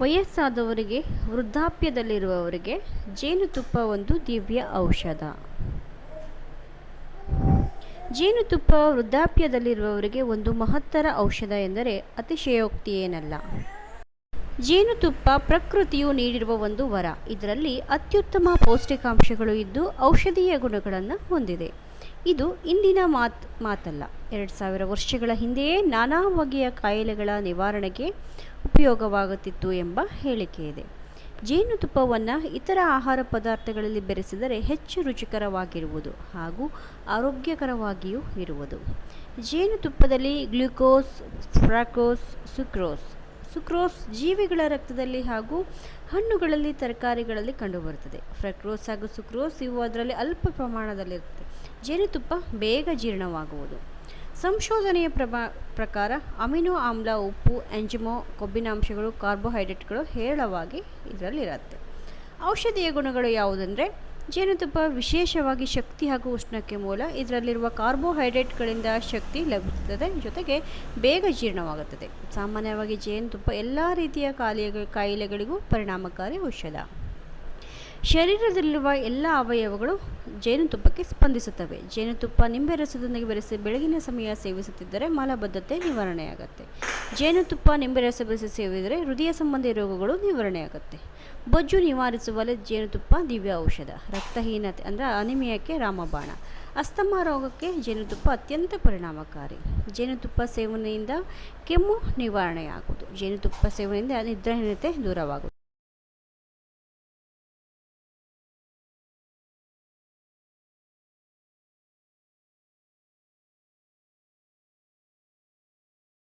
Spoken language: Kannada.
ವಯಸ್ಸಾದವರಿಗೆ, ವೃದ್ಧಾಪ್ಯದಲ್ಲಿರುವವರಿಗೆ ಜೇನುತುಪ್ಪ ಒಂದು ದಿವ್ಯ ಔಷಧ. ಜೇನುತುಪ್ಪ ವೃದ್ಧಾಪ್ಯದಲ್ಲಿರುವವರಿಗೆ ಒಂದು ಮಹತ್ತರ ಔಷಧ ಎಂದರೆ ಅತಿಶಯೋಕ್ತಿಯೇನಲ್ಲ. ಜೇನುತುಪ್ಪ ಪ್ರಕೃತಿಯು ನೀಡಿರುವ ಒಂದು ವರ. ಇದರಲ್ಲಿ ಅತ್ಯುತ್ತಮ ಪೌಷ್ಟಿಕಾಂಶಗಳು ಇದ್ದು ಔಷಧೀಯ ಗುಣಗಳನ್ನು ಹೊಂದಿದೆ. ಇದು ಇಂದಿನ ಮಾತ್, ಮಾತಲ್ಲ. ಎರಡು ಸಾವಿರ ವರ್ಷಗಳ ಹಿಂದೆಯೇ ನಾನಾ ಬಗೆಯ ಕಾಯಿಲೆಗಳ ನಿವಾರಣೆಗೆ ಉಪಯೋಗವಾಗುತ್ತಿತ್ತು ಎಂಬ ಹೇಳಿಕೆ ಇದೆ. ಜೇನುತುಪ್ಪವನ್ನು ಇತರ ಆಹಾರ ಪದಾರ್ಥಗಳಲ್ಲಿ ಬೆರೆಸಿದರೆ ಹೆಚ್ಚು ರುಚಿಕರವಾಗಿರುವುದು ಹಾಗೂ ಆರೋಗ್ಯಕರವಾಗಿಯೂ ಇರುವುದು. ಜೇನುತುಪ್ಪದಲ್ಲಿ ಗ್ಲೂಕೋಸ್, ಫ್ರಾಕೋಸ್, ಸುಕ್ರೋಸ್ ಸುಕ್ರೋಸ್ ಜೀವಿಗಳ ರಕ್ತದಲ್ಲಿ ಹಾಗೂ ಹಣ್ಣುಗಳಲ್ಲಿ, ತರಕಾರಿಗಳಲ್ಲಿ ಕಂಡುಬರುತ್ತದೆ. ಫ್ರಕ್ರೋಸ್ ಹಾಗೂ ಸುಕ್ರೋಸ್ ಇವು ಅದರಲ್ಲಿ ಅಲ್ಪ ಪ್ರಮಾಣದಲ್ಲಿರುತ್ತದೆ ಜೇನುತುಪ್ಪ ಬೇಗ ಜೀರ್ಣವಾಗುವುದು. ಸಂಶೋಧನೆಯ ಪ್ರಭಾ, ಪ್ರಕಾರ ಅಮಿನೋ ಆಮ್ಲ, ಉಪ್ಪು, ಎಂಜಿಮೋ, ಕೊಬ್ಬಿನಾಂಶಗಳು, ಕಾರ್ಬೋಹೈಡ್ರೇಟ್ಗಳು ಹೇರಳವಾಗಿ ಇದರಲ್ಲಿರುತ್ತೆ. ಔಷಧೀಯ ಗುಣಗಳು ಯಾವುದಂದರೆ ಜೇನುತುಪ್ಪ ವಿಶೇಷವಾಗಿ ಶಕ್ತಿ ಹಾಗೂ ಉಷ್ಣಕ್ಕೆ ಮೂಲ. ಇದರಲ್ಲಿರುವ ಕಾರ್ಬೋಹೈಡ್ರೇಟ್ಗಳಿಂದ ಶಕ್ತಿ ಲಭಿಸುತ್ತದೆ. ಜೊತೆಗೆ ಬೇಗ ಜೀರ್ಣವಾಗುತ್ತದೆ. ಸಾಮಾನ್ಯವಾಗಿ ಜೇನುತುಪ್ಪ ಎಲ್ಲ ರೀತಿಯ ಕಾಯಿಲೆ ಕಾಯಿಲೆಗಳಿಗೂ ಪರಿಣಾಮಕಾರಿ ಔಷಧ. ಶರೀರದಲ್ಲಿರುವ ಎಲ್ಲ ಅವಯವಗಳು ಜೇನುತುಪ್ಪಕ್ಕೆ ಸ್ಪಂದಿಸುತ್ತವೆ. ಜೇನುತುಪ್ಪ ನಿಂಬೆ ರಸದೊಂದಿಗೆ ಬೆರೆಸಿ ಬೆಳಗಿನ ಸಮಯ ಸೇವಿಸುತ್ತಿದ್ದರೆ ಮಲಬದ್ಧತೆ ನಿವಾರಣೆಯಾಗುತ್ತೆ. ಜೇನುತುಪ್ಪ ನಿಂಬೆ ರಸ ಬೆರೆಸಿ ಸೇವಿದರೆ ಹೃದಯ ಸಂಬಂಧಿ ರೋಗಗಳು ನಿವಾರಣೆಯಾಗುತ್ತೆ. ಬೊಜ್ಜು ನಿವಾರಿಸುವಲ್ಲಿ ಜೇನುತುಪ್ಪ ದಿವ್ಯ ಔಷಧ, ರಕ್ತಹೀನತೆ ಅಂದರೆ ಅನಿಮಿಯಕ್ಕೆ ರಾಮಬಾಣ. ಅಸ್ತಮ ರೋಗಕ್ಕೆ ಜೇನುತುಪ್ಪ ಅತ್ಯಂತ ಪರಿಣಾಮಕಾರಿ. ಜೇನುತುಪ್ಪ ಸೇವನೆಯಿಂದ ಕೆಮ್ಮು ನಿವಾರಣೆಯಾಗುವುದು. ಜೇನುತುಪ್ಪ ಸೇವನೆಯಿಂದ ನಿದ್ರಾಹೀನತೆ ದೂರವಾಗುವುದು.